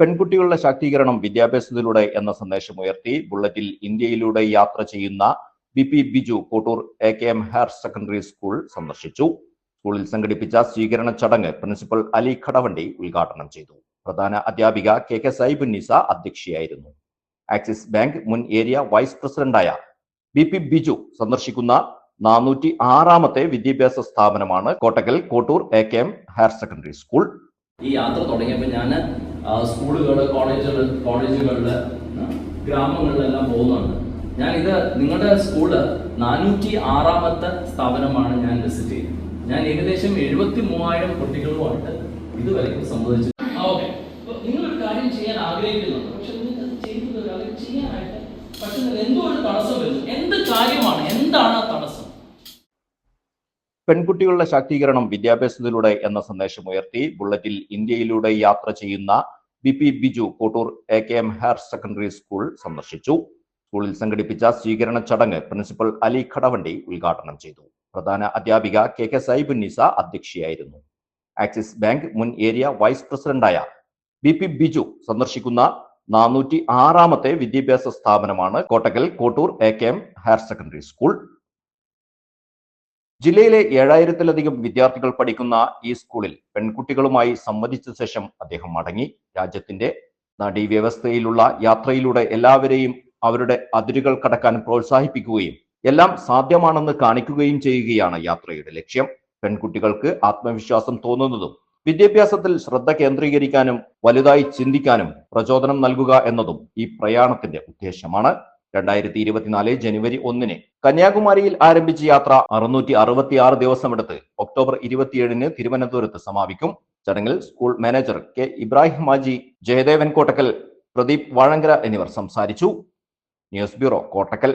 പെൺകുട്ടികളുടെ ശാക്തീകരണം വിദ്യാഭ്യാസത്തിലൂടെ എന്ന സന്ദേശം ഉയർത്തി ബുള്ളറ്റിൽ ഇന്ത്യയിലൂടെ യാത്ര ചെയ്യുന്ന B P Biju Kottur A K M higher secondary school സന്ദർശിച്ചു. സ്കൂളിൽ സംഘടിപ്പിച്ച സ്വീകരണ ചടങ്ങ് പ്രിൻസിപ്പൽ അലി ഖടവണ്ടി ഉദ്ഘാടനം ചെയ്തു. പ്രധാന അധ്യാപിക കെ കെ സൈബുന്നിസ അധ്യക്ഷയായിരുന്നു. ആക്സിസ് ബാങ്ക് മുൻ ഏരിയ വൈസ് പ്രസിഡന്റായ ബി പി ബിജു സന്ദർശിക്കുന്ന നാനൂറ്റി ആറാമത്തെ വിദ്യാഭ്യാസ സ്ഥാപനമാണ് Kottakkal Kottur A K M higher secondary school. ഈ യാത്ര തുടങ്ങിയപ്പോൾ ഞാൻ സ്കൂളുകൾ കോളേജുകൾ കോളേജുകളിൽ ഗ്രാമങ്ങളിലെല്ലാം പോകുന്നുണ്ട്. ഞാൻ ഇത് നിങ്ങളുടെ സ്കൂൾ നാനൂറ്റി ആറാമത്തെ സ്ഥാപനമാണ് ഞാൻ വിസിറ്റ് ചെയ്തത് ഞാൻ ഏകദേശം എഴുപത്തി മൂവായിരം കുട്ടികളുമായിട്ട് ഇതുവരെയും സംബന്ധിച്ചു ഓക്കെ. നിങ്ങളൊരു കാര്യം ചെയ്യാൻ ആഗ്രഹിക്കുന്നുണ്ട്. പക്ഷെ നിങ്ങൾക്ക് ചെയ്യാനായിട്ട് പറ്റുന്നില്ല. എന്തോ ഒരു തടസ്സം വരുന്നു? എന്ത് കാര്യമാണ്? എന്താണ് ആ തടസ്സം? പെൺകുട്ടികളുടെ ശാക്തീകരണം വിദ്യാഭ്യാസത്തിലൂടെ എന്ന സന്ദേശം ഉയർത്തി ബുള്ളറ്റിൽ ഇന്ത്യയിലൂടെ യാത്ര ചെയ്യുന്ന B P Biju Kottur A K M higher secondary school സന്ദർശിച്ചു. സ്കൂളിൽ സംഘടിപ്പിച്ച സ്വീകരണ ചടങ്ങ് പ്രിൻസിപ്പൽ അലി ഖടവണ്ടി ഉദ്ഘാടനം ചെയ്തു. പ്രധാന അധ്യാപിക കെ കെ സൈബുന്നീസ അധ്യക്ഷയായിരുന്നു. ആക്സിസ് ബാങ്ക് മുൻ ഏരിയ വൈസ് പ്രസിഡന്റായ ബി പി ബിജു സന്ദർശിക്കുന്ന നാനൂറ്റി ആറാമത്തെ വിദ്യാഭ്യാസ സ്ഥാപനമാണ് Kottakkal Kottur A K M higher secondary school. ജില്ലയിലെ ഏഴായിരത്തിലധികം വിദ്യാർത്ഥികൾ പഠിക്കുന്ന ഈ സ്കൂളിൽ പെൺകുട്ടികളുമായി സംവദിച്ച ശേഷം അദ്ദേഹം മടങ്ങി. രാജ്യത്തിന്റെ നടീവ്യവസ്ഥയിലുള്ള യാത്രയിലൂടെ എല്ലാവരെയും അവരുടെ അതിരുകൾ കടക്കാൻ പ്രോത്സാഹിപ്പിക്കുകയും എല്ലാം സാധ്യമാണെന്ന് കാണിക്കുകയും ചെയ്യുകയാണ് യാത്രയുടെ ലക്ഷ്യം. പെൺകുട്ടികൾക്ക് ആത്മവിശ്വാസം തോന്നുന്നതും വിദ്യാഭ്യാസത്തിൽ ശ്രദ്ധ കേന്ദ്രീകരിക്കാനും വലുതായി ചിന്തിക്കാനും പ്രചോദനം നൽകുക എന്നതും ഈ പ്രയാണത്തിന്റെ ഉദ്ദേശമാണ്. രണ്ടായിരത്തി ഇരുപത്തിനാല് ജനുവരി ഒന്നിന് കന്യാകുമാരിയിൽ ആരംഭിച്ച യാത്ര അറുന്നൂറ്റി അറുപത്തി ആറ് ദിവസമെടുത്ത് ഒക്ടോബർ ഇരുപത്തിയേഴിന് തിരുവനന്തപുരത്ത് സമാപിക്കും. ചടങ്ങിൽ school manager K Ibrahim Maji Jayadevan Kottakkal Pradeep Vazhankara എന്നിവർ സംസാരിച്ചു. News bureau Kottakkal.